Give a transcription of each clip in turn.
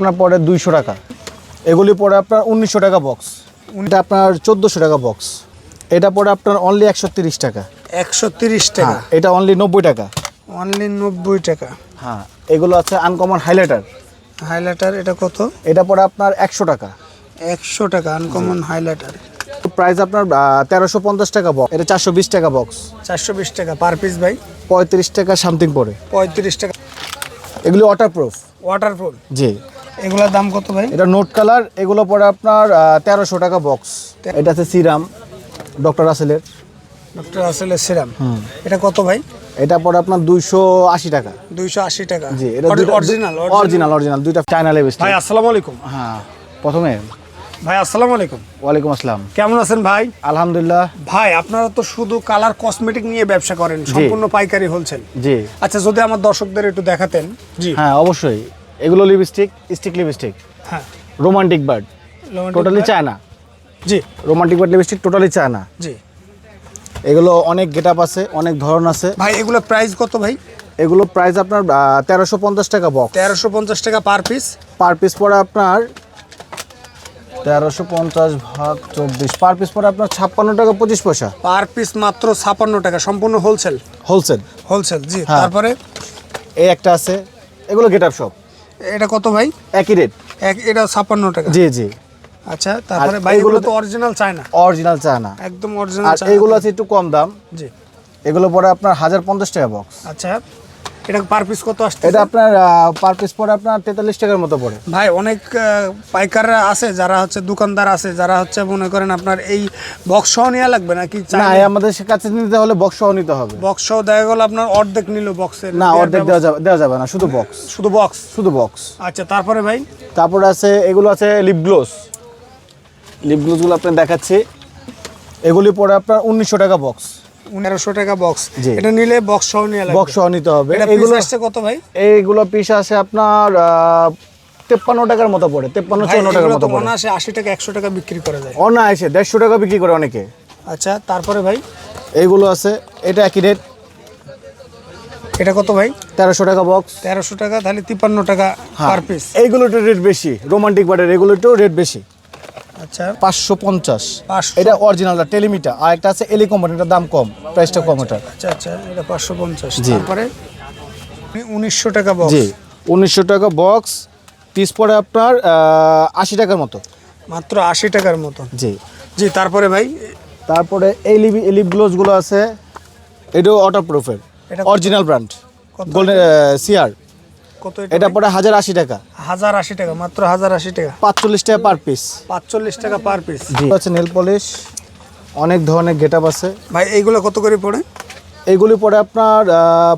আপনার পড়ে দুইশো টাকা। এগুলি পড়ে আপনার উনিশশো টাকা বক্স এটা আপনার চোদ্দোশো টাকা বক্স এটা পড়ে আপনার অনলি একশো তিরিশ টাকা। একশো তিরিশ টাকা। হ্যাঁ এটা অনলি নব্বই টাকা। অনলি নব্বই টাকা। হ্যাঁ এগুলো আছে আনকমন হাইলাইটার হাইলাইটার এটা কত? এটা পড়ে আপনার একশো টাকা। একশো টাকা আনকমন হাইলাইটার প্রাইস আপনার তেরোশো পঞ্চাশ টাকা বক্স এটা চারশো বিশ টাকা বক্স চারশো বিশ টাকা পার পিস ভাই। পঁয়ত্রিশ টাকা সামথিং পড়ে। পঁয়ত্রিশ টাকা। এগুলি ওয়াটারপ্রুফ ওয়াটারপ্রুফ জি। এগুলোর দাম কত ভাই? এটা নোট কালার এগুলো পড়ে আপনার তেরোশো টাকা বক্স এটা আছে সিরাম ডক্টর রাসেলের। ডক্টর আসলে সিরাম। এটা কত ভাই? এটা পড়ে আপনার দুইশো আশি টাকা। দুইশো আশি টাকা। জি এটা অরিজিনাল অরিজিনাল অরিজিনাল দুইটা চায়না লেবিস্টিক ভাই আসসালামু আলাইকুম। হ্যাঁ প্রথমে। ভাই আসসালামু আলাইকুম। ওয়ালাইকুম আসসালাম। কেমন আছেন ভাই? আলহামদুলিল্লাহ। ভাই আপনারা তো শুধু কালার কসমেটিক নিয়ে ব্যবসা করেন সম্পূর্ণ পাইকারি হোলসেল। জি। আচ্ছা যদি আমার দর্শকদের একটু দেখাতেন। জি। হ্যাঁ অবশ্যই। এগুলো লিপস্টিক স্টিক লিপস্টিক হ্যাঁ। রোমান্টিক বার্ড টোটালি চায়না জি। Romantic bird lipstick totally China জি। এগুলো অনেক গেট আপ আছে অনেক ধরন আছে। ভাই এগুলো প্রাইস কত ভাই? এগুলো প্রাইস আপনার তেরোশো পঞ্চাশ টাকা বক্স তেরোশো পঞ্চাশ টাকা পার পিস পার পিস পড়ে আপনার তেরোশো পঞ্চাশ ভাগ চব্বিশ। পার পিস পড়ে আপনার ছাপ্পান্ন টাকা পঁচিশ পয়সা। পার পিস মাত্র ছাপান্ন টাকা সম্পূর্ণ হোলসেল হোলসেল হোলসেল জি। হ্যাঁ। তারপরে? এই একটা আছে। এগুলো গেট আপ সব এটা কত ভাই? একই রেট এক এটা ছাপান্ন টাকা। জি জি। আচ্ছা তারপরে ভাই এগুলো তো অরিজিনাল চায় না অরিজিনাল চায়না। একদম অরিজিনাল চায় এগুলো আছে একটু কম দাম। জি। এগুলো পরে আপনার হাজার পঞ্চাশ টাকা বক্স আচ্ছা। এটা পার পিস কত আসছে এটা আপনার পার পিস পড়ে আপনার তেতাল্লিশ টাকার মতো পড়ে। ভাই অনেক পাইকাররা আছে যারা হচ্ছে দোকানদার আছে যারা হচ্ছে মনে করেন আপনার এই বক্স নেওয়া লাগবে নাকি না আমাদের কাছে নিতে হলে বক্স নিতে হবে। বক্স দেখা গেল আপনার অর্ধেক নিল বক্সের না অর্ধেক দেওয়া যাবে দেওয়া যাবে না শুধু বক্স শুধু বক্স শুধু বক্স আচ্ছা তারপরে ভাই? তারপরে আছে এগুলো আছে লিপ গ্লোস লিপ গ্লোসগুলো আপনার দেখাচ্ছি। এগুলি পড়ে আপনার উনিশশো টাকা বক্স পনেরোশো টাকা বক্স। এটা নিলে বক্স সহ নিয়ে লাগবে। বক্স সহ নিতে হবে। এগুলো আসছে কত ভাই? এইগুলো পিস আছে আপনার তেপ্পান্ন টাকার মতো পড়ে তেপ্পান্ন চুয়ান্ন টাকার মতো তো পড়ে। অনায়াসে আশি টাকা একশো টাকা বিক্রি করা যায় অনায়াসে দেড়শো টাকা বিক্রি করে অনেকে। আচ্ছা তারপরে ভাই? এইগুলো আছে এটা একই রেট এটা কত ভাই? তেরোশো টাকা বক্স তেরোশো টাকা তাহলে তিপ্পান্ন টাকা পার পিস এইগুলো একটু রেট বেশি রোমান্টিক বাটের এগুলো একটু রেট বেশি। আচ্ছা। পাঁচশো পঞ্চাশ। এটা অরিজিনালটা টেলিমিটার। আর একটা আছে এলি কোম্পানিটার দাম কম প্রাইসটা কম এটা আচ্ছা আচ্ছা এটা পাঁচশো পঞ্চাশ। তারপরে? উনিশশো টাকা বক্স জি উনিশশো টাকা বক্স পিস পড়ে আপনার আশি টাকার মতো। মাত্র আশি টাকার মতো। জি। জি তারপরে ভাই? তারপরে এই লিপ লিপ গ্লোভসগুলো আছে এটাও ওয়াটার প্রুফের এটা অরিজিনাল ব্র্যান্ড গোল্ডেন সিআর কত এটা পড়ে হাজার আশি টাকা। হাজার আশি টাকা মাত্র হাজার আশি টাকা। পাঁচচল্লিশ টাকা পার পিস পাঁচচল্লিশ টাকা পার পিস আছে নেল পলিশ অনেক ধরনের গেটআপ আছে। ভাই এইগুলো কত করে পড়ে? এইগুলি পড়ে আপনার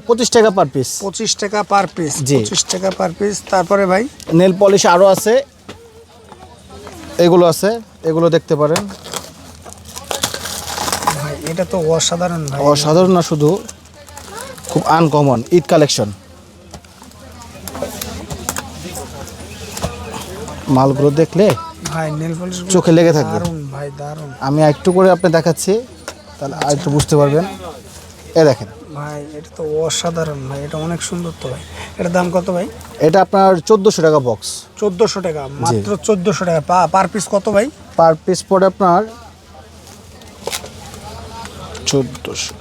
পঁচিশ টাকা পার পিস পঁচিশ টাকা পার পিস জি। পঁচিশ টাকা পার পিস তারপরে ভাই? নেল পলিশ আরও আছে। এগুলো আছে। এগুলো দেখতে পারেন। ভাই এটা তো অসাধারণ অসাধারণ না শুধু। খুব আনকমন ঈদ কালেকশন মালগুলো দেখলে ভাই নেল পলিশ চোখে লেগে থাকবে। ভাই দারুণ আমি একটু করে আপনি দেখাচ্ছি তাহলে আর একটু বুঝতে পারবেন। এ দেখেন। ভাই এটা তো অসাধারণ ভাই এটা অনেক সুন্দর তো ভাই। এটার দাম কত ভাই? এটা আপনার চোদ্দোশো টাকা বক্স চোদ্দোশো টাকা মাত্র চোদ্দোশো টাকা। পা পার পিস কত ভাই? পার পিস পড়ে আপনার চোদ্দোশো।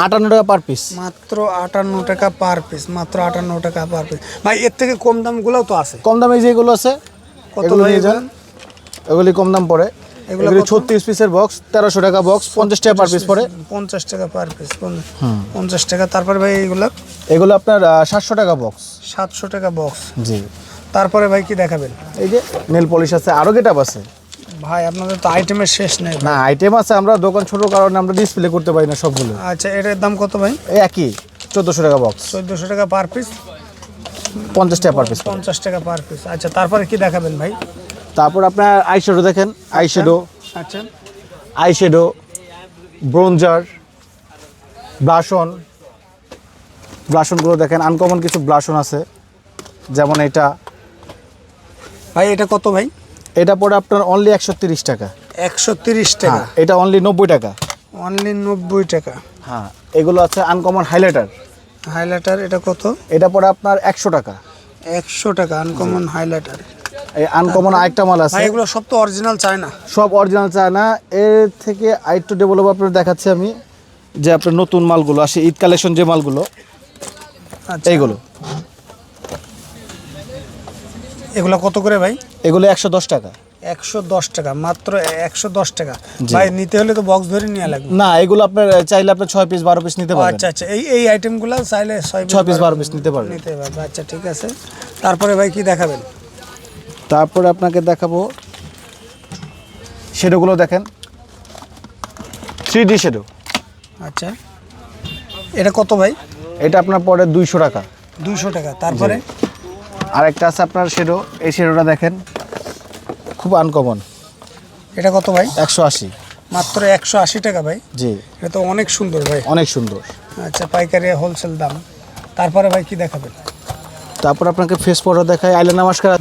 আটান্ন টাকা পার পিস মাত্র আটান্ন টাকা পার পিস মাত্র আটান্ন টাকা পার পিস ভাই এর থেকে কম দামগুলোও তো আছে। কম দামে যেগুলো আছে কত এগুলো ভাই নিয়ে যান। এগুলি? কম দাম পড়ে। এগুলো এগুলি ছত্রিশ পিসের বক্স তেরোশো টাকা বক্স পঞ্চাশ টাকা পার পিস পড়ে। পঞ্চাশ টাকা পার পিস পঞ্চাশ টাকা। তারপরে ভাই এইগুলো এগুলো আপনার সাতশো টাকা বক্স সাতশো টাকা বক্স জি। তারপরে ভাই কি দেখাবেন? এই যে নেল পলিশ আছে আরও গেট আছে। ভাই আপনাদের তো আইটেমের শেষ নেই না আইটেম আছে আমরা দোকান ছোট কারণে আমরা ডিসপ্লে করতে পারি না সবগুলো। আচ্ছা এটার দাম কত ভাই? একই চোদ্দোশো টাকা বক্স চোদ্দোশো টাকা পার পিস পঞ্চাশ টাকা পার পিস পঞ্চাশ টাকা পার পিস আচ্ছা তারপরে কি দেখাবেন ভাই? তারপর আপনার আইশ্যাডো দেখেন আইশ্যাডো আচ্ছা আইশ্যাডো ব্রোঞ্জার ব্লাশন ব্লাশনগুলো দেখেন আনকমন কিছু ব্লাশন আছে। যেমন এটা। ভাই এটা কত ভাই? এটা পড়ে আপনার অনলি একশো তিরিশ টাকা। একশো তিরিশ টাকা। হ্যাঁ এটা অনলি নব্বই টাকা। অনলি নব্বই টাকা। হ্যাঁ এগুলো আছে আনকমন হাইলাইটার হাইলাইটার এটা কত? এটা পড়ে আপনার একশো টাকা। একশো টাকা আনকমন হাইলাইটার এই আনকমন আরেকটা মাল আছে। এগুলো সব তো অরিজিনাল চায় না সব অরিজিনাল চায় না এর থেকে আরেকটু ডেভেলপ আপনার দেখাচ্ছি আমি যে আপনার নতুন মালগুলো আসে ঈদ কালেকশন যে মালগুলো আচ্ছা। এইগুলো। এগুলো কত করে ভাই? এগুলো একশো দশ টাকা। একশো দশ টাকা মাত্র একশো দশ টাকা। ভাই নিতে হলে তো বক্স ধরে নেওয়া লাগবে। না এগুলো আপনার চাইলে আপনার ছয় পিস বারো পিস নিতে পারবেন। আচ্ছা আচ্ছা এই এই আইটেমগুলো চাইলে ছয় ছয় পিস বারো পিস নিতে পারবেন। নিতে পারবে আচ্ছা ঠিক আছে। তারপরে ভাই কি দেখাবেন? তারপরে আপনাকে দেখাবো। শেডোগুলো দেখেন। Three D shadow. আচ্ছা। এটা কত ভাই? এটা আপনার পরে দুইশো টাকা। দুইশো টাকা। তারপরে? আর একটা আছে আপনার শেডো এই শেডোটা দেখেন খুব আনকমন এটা কত ভাই? একশো আশি। মাত্র একশো আশি টাকা ভাই। জি। এটা তো অনেক সুন্দর ভাই। অনেক সুন্দর। আচ্ছা পাইকারি হোলসেল দাম। তারপরে ভাই কি দেখাবেন? তারপর আপনাকে ফেস পাউডার দেখায় আইলেনা মাস্কারা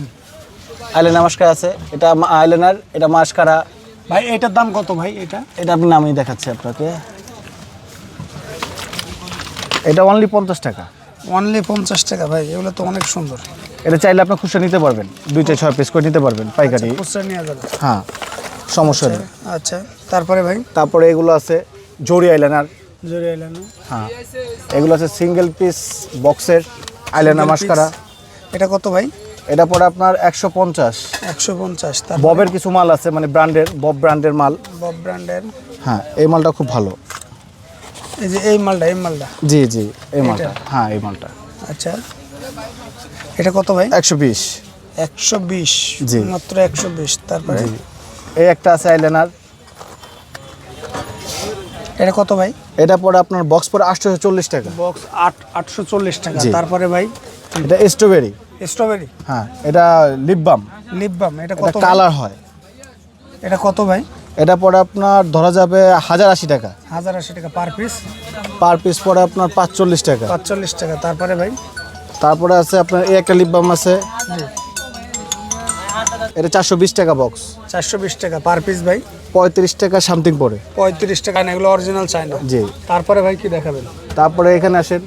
আইলেনা মাস্কারা আছে। এটা আইলেনার এটা মাস্কারা। ভাই এটার দাম কত ভাই এটা? এটা আপনি নামই দেখাচ্ছি আপনাকে। এটা অনলি পঞ্চাশ টাকা। অনলি পঞ্চাশ টাকা ভাই এগুলো তো অনেক সুন্দর। এটা চাইলে আপনি খুচরা নিতে পারবেন। দুইটা ছয় পিস করে নিতে পারবেন পাইকারি। খুচরা নিয়ে যাবে। হ্যাঁ সমস্যা নেই। আচ্ছা তারপরে ভাই? তারপরে এগুলো আছে জরি আইলাইনার জোরে এলেন হ্যাঁ এগুলো আছে সিঙ্গেল পিস বক্সের আইলাইনার মাস্কারা এটা কত ভাই? এটা পরে আপনার একশো পঞ্চাশ। একশো পঞ্চাশ ববের কিছু মাল আছে মানে ব্র্যান্ডের বব ব্র্যান্ডের মাল। বব ব্র্যান্ডের। হ্যাঁ এই মালটা খুব ভালো। এই যে এই মালটা এই মালটা? জি জি এই মালটা। হ্যাঁ এই মালটা। আচ্ছা। এটা কত ভাই? একশো বিশ। একশো বিশ জি। মাত্র একশো বিশ তারপরে? এই একটা আছে আইলাইনার এটা কত ভাই? এটা পরে আপনার বক্স পরে আটশোশো চল্লিশ টাকা। বক্স আট আটশো চল্লিশ টাকা। তারপরে ভাই? এটা স্ট্রবেরি স্ট্রবেরি হ্যাঁ এটা লিপ বাম লিপ বাম এটা এটা কত কালার হয়। এটা কত ভাই? এটা পরে আপনার ধরা যাবে হাজার আশি টাকা। হাজার আশি টাকা পার পিস পার পিস পরে আপনার পাঁচচল্লিশ টাকা। পাঁচচল্লিশ টাকা তারপরে ভাই? তারপরে আছে আপনার এই একটা লিপ বাম আছে। এটা চারশো বিশ টাকা বক্স চারশো বিশ টাকা পার পিস ভাই। পঁয়ত্রিশ টাকা সামথিং পড়ে পঁয়ত্রিশ টাকা না এগুলো অরিজিনাল চাই না জি। তারপরে ভাই কি দেখাবেন? তারপরে এখানে আসেন।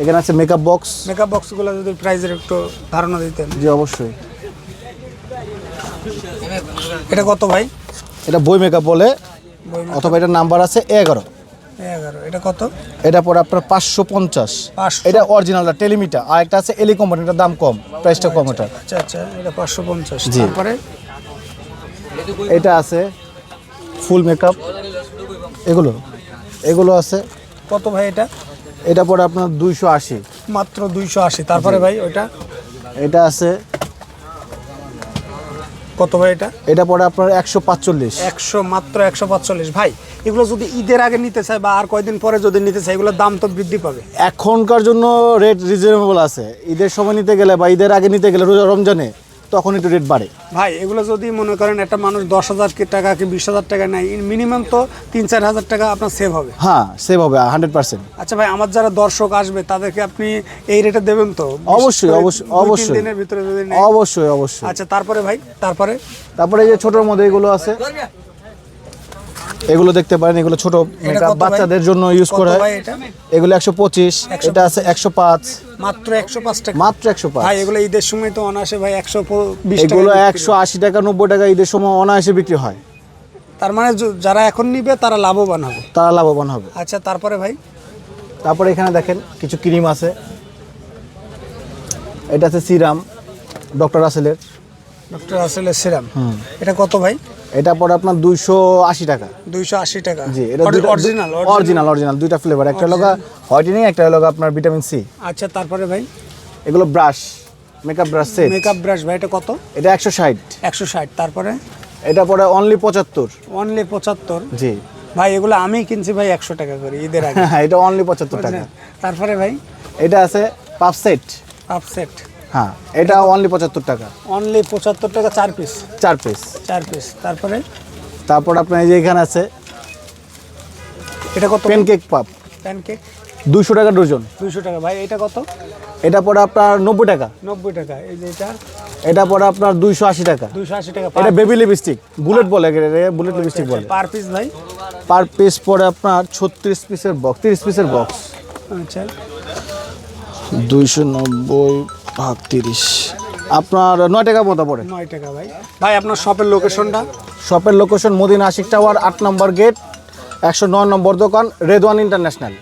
এখানে আছে মেকআপ বক্স মেকআপ বক্সগুলো যদি প্রাইজের একটু ধারণা দিতেন। জি অবশ্যই। এটা কত ভাই? এটা বই মেকআপ বলে। অথবা এটার নাম্বার আছে এগারো। এগারো। এটা কত? এটা পরে আপনার পাঁচশো পঞ্চাশ। এটা অরিজিনালটা টেলিমিটা আর একটা আছে এলি দাম কম প্রাইসটা কম এটা। আচ্ছা আচ্ছা এটা পাঁচশো পঞ্চাশ। জি। তারপরে? এটা আছে ফুল মেকআপ এগুলো এগুলো আছে। কত ভাই এটা? এটা পরে আপনার দুইশো আশি। মাত্র দুইশো আশি। তারপরে ভাই ওইটা? এটা আছে কত ভাই এটা? এটা পড়ে আপনার একশো পাঁচচল্লিশ। একশো মাত্র একশো পাঁচচল্লিশ। ভাই এগুলো যদি ঈদের আগে নিতে চায় বা আর কয়দিন পরে যদি নিতে চায় এগুলোর দাম তো বৃদ্ধি পাবে। এখনকার জন্য রেট রিজনেবল আছে। ঈদের সময় নিতে গেলে বা ঈদের আগে নিতে গেলে রোজা রমজানে তখন একটু রেট বাড়ে। ভাই এগুলো যদি মনে করেন একটা মানুষ দশ হাজার টাকা কি বিশ হাজার টাকা নেয় মিনিমাম তো তিন চার হাজার টাকা আপনার সেভ হবে। হ্যাঁ সেভ হবে হান্ড্রেড পার্সেন্ট আচ্ছা ভাই আমার যারা দর্শক আসবে তাদেরকে আপনি এই রেটে দেবেন তো? অবশ্যই, অবশ্যই, অবশ্যই। দিনের ভিতরে যদি অবশ্যই অবশ্যই। আচ্ছা তারপরে ভাই তারপরে? তারপরে এই যে ছোটোর মধ্যে এগুলো আছে। এগুলো দেখতে পারেন এগুলো ছোট বাচ্চাদের জন্য ইউজ করা হয়। এগুলো একশো পঁচিশ এটা আছে একশো পাঁচ। মাত্র একশো পাঁচ টাকা। মাত্র একশো পাঁচ। ভাই এগুলো ঈদের সময় তো অনাসে ভাই একশো বিশ এগুলো একশো আশি টাকা নব্বই টাকা ঈদের সময় অনায়াসে বিক্রি হয়। তার মানে যারা এখন নিবে তারা লাভবান হবে। তারা লাভবান হবে। আচ্ছা তারপরে ভাই? তারপরে এখানে দেখেন কিছু ক্রিম আছে। এটা আছে সিরাম ডক্টর রাসেলের। ডক্টর আসলে সিরাম। এটা কত ভাই? এটা পরে আপনার দুইশো আশি টাকা। দুইশো আশি টাকা। জি এটা অরিজিনাল অরিজিনাল অরিজিনাল দুইটা ফ্লেভার একটা হলো হোয়াইটেনিং একটা হলো আপনার ভিটামিন সি আচ্ছা তারপরে ভাই? এগুলো brush makeup brush set makeup brush ভাই এটা কত? এটা একশো ষাট। একশো ষাট তারপরে? এটা পরে অনলি পঁচাত্তর। অনলি পঁচাত্তর? জি। ভাই এগুলো আমি কিনছি ভাই একশো টাকা করে ঈদের আগে। এটা অনলি পঁচাত্তর টাকা। তারপরে ভাই? এটা আছে পাপ সেট আপ সেট হ্যাঁ এটা অনলি পঁচাত্তর টাকা। অনলি পঁচাত্তর টাকা চার পিস চার পিস চার পিস তারপরে? তারপর আপনার এই যে এখানে আছে এটা কত? প্যানকেক পাপ প্যানকেক দুইশো টাকা ডজন। দুইশো টাকা। ভাই এটা কত? এটা পরে আপনার নব্বই টাকা। নব্বই টাকা। এই যে এটা? এটা পরে আপনার দুইশো আশি টাকা। দুইশো আশি টাকা এটা বেবি লিপস্টিক বুলেট বলে বুলেট লিপস্টিক বলে। পার পিস ভাই। পার পিস পরে আপনার ছত্রিশ পিসের বক্স তিরিশ পিসের বক্স আচ্ছা। দুইশো নব্বই ভাগ আপনার নয় টাকা মতো পড়ে। নয় টাকা ভাই। ভাই আপনার শপের লোকেশনটা? শপের লোকেশন মদিনা আশিক টাওয়ার আট নম্বর গেট একশো নয় নম্বর দোকান রেদওয়ান ইন্টারন্যাশনাল।